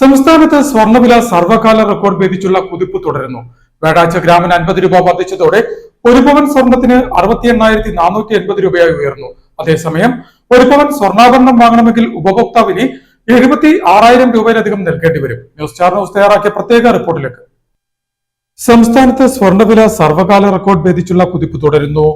സംസ്ഥാനത്ത് സ്വർണവില സർവകാല റെക്കോർഡ് ഭേദിച്ചുള്ള കുതിപ്പ് തുടരുന്നു. വേടാഴ്ച ഗ്രാമിന് അൻപത് രൂപ വർദ്ധിച്ചതോടെ ഒരു പവൻ സ്വർണത്തിന് അറുപത്തി എണ്ണായിരത്തി നാനൂറ്റി എൺപത് രൂപയായി ഉയർന്നു. അതേസമയം ഒരു പവൻ സ്വർണാഭരണം വാങ്ങണമെങ്കിൽ ഉപഭോക്താവിന് എഴുപത്തി ആറായിരം രൂപയിലധികം നൽകേണ്ടി വരും. ന്യൂസ് ചാർ ന്യൂസ് തയ്യാറാക്കിയ പ്രത്യേക റിപ്പോർട്ടിലേക്ക്. സംസ്ഥാനത്ത് സ്വർണവില സർവകാല റെക്കോർഡ് ഭേദിച്ചുള്ള കുതിപ്പ് തുടരുന്നു.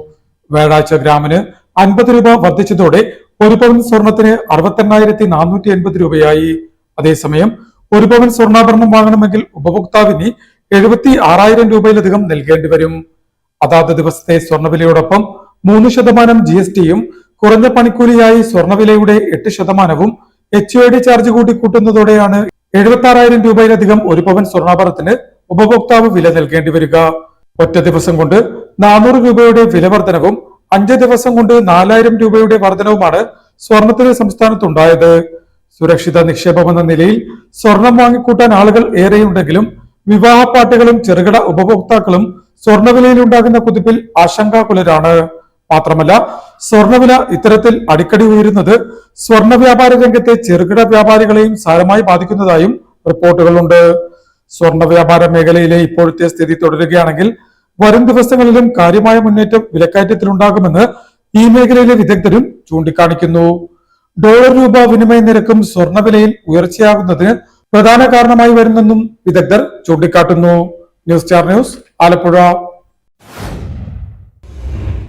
വേടാഴ്ച ഗ്രാമിന് അൻപത് രൂപ വർദ്ധിച്ചതോടെ ഒരു പവൻ സ്വർണത്തിന് അറുപത്തെണ്ണായിരത്തി നാനൂറ്റി എൺപത് രൂപയായി. അതേസമയം ഒരു പവൻ സ്വർണാഭരണം വാങ്ങണമെങ്കിൽ ഉപഭോക്താവിന് എഴുപത്തി ആറായിരം രൂപയിലധികം നൽകേണ്ടി വരും. അതാത് ദിവസത്തെ സ്വർണവിലയോടൊപ്പം മൂന്ന് ശതമാനം ജി എസ് ടിയും കുറഞ്ഞ പണിക്കൂലിയായി സ്വർണവിലയുടെ എട്ട് ശതമാനവും എച്ച് ഒ ഡി ചാർജ് കൂട്ടി കൂട്ടുന്നതോടെയാണ് എഴുപത്തി ആറായിരം രൂപയിലധികം ഒരു പവൻ സ്വർണാഭരണത്തിന് ഉപഭോക്താവ് വില നൽകേണ്ടി വരിക. ഒറ്റ ദിവസം കൊണ്ട് നാനൂറ് രൂപയുടെ വില വർധനവും അഞ്ച് ദിവസം കൊണ്ട് നാലായിരം രൂപയുടെ വർധനവുമാണ് സ്വർണത്തിന് സംസ്ഥാനത്തുണ്ടായത്. സുരക്ഷിത നിക്ഷേപമെന്ന നിലയിൽ സ്വർണം വാങ്ങിക്കൂട്ടാൻ ആളുകൾ ഏറെയുണ്ടെങ്കിലും വിവാഹ പാർട്ടികളും ചെറുകിട ഉപഭോക്താക്കളും സ്വർണവിലയിൽ ഉണ്ടാകുന്ന കുതിപ്പിൽ ആശങ്കാകുലരാണ്. മാത്രമല്ല സ്വർണവില ഇത്തരത്തിൽ അടിക്കടി ഉയരുന്നത് സ്വർണ വ്യാപാര രംഗത്തെ ചെറുകിട വ്യാപാരികളെയും സാരമായി ബാധിക്കുന്നതായും റിപ്പോർട്ടുകളുണ്ട്. സ്വർണ വ്യാപാര മേഖലയിലെ ഇപ്പോഴത്തെ സ്ഥിതി തുടരുകയാണെങ്കിൽ വരും ദിവസങ്ങളിലും കാര്യമായ മുന്നേറ്റം വിലക്കയറ്റത്തിലുണ്ടാകുമെന്ന് ഈ മേഖലയിലെ വിദഗ്ധരും ചൂണ്ടിക്കാണിക്കുന്നു. ഡോളർ രൂപ വിനിമയ നിരക്കും സ്വർണവിലയിൽ ഉയർച്ചയാകുന്നതിന് പ്രധാന കാരണമായി വരുന്നെന്നും വിദഗ്ധർ ചൂണ്ടിക്കാട്ടുന്നു. News star news Alappuzha.